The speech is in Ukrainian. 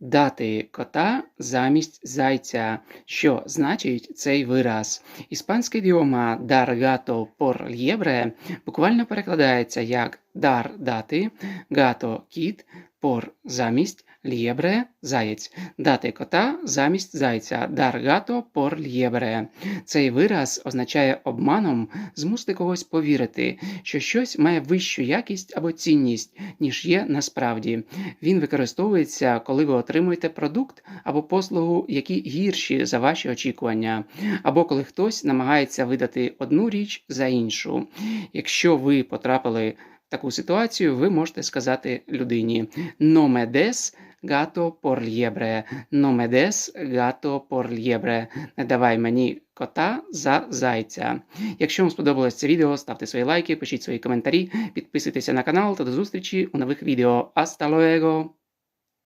дати кота замість зайця. Що значить цей вираз? Іспанська ідіома дар гато пор лєбре буквально перекладається як дар дати, гато кіт, пор замість, лєбре заєць. Дати кота замість зайця. Дар гато пор лєбре. Цей вираз означає обманом змусити когось повірити, що щось має вищу якість або цінність, ніж є насправді. Він використовується, коли ви отримуєте продукт або послугу, які гірші за ваші очікування, або коли хтось намагається видати одну річ за іншу. Якщо ви потрапили таку ситуацію, ви можете сказати людині «Номедес гато порлєбре», «Номедес гато liebre», «Не давай мені кота за зайця». Якщо вам сподобалось це відео, ставте свої лайки, пишіть свої коментарі, підписуйтеся на канал та до зустрічі у нових відео. Hasta luego!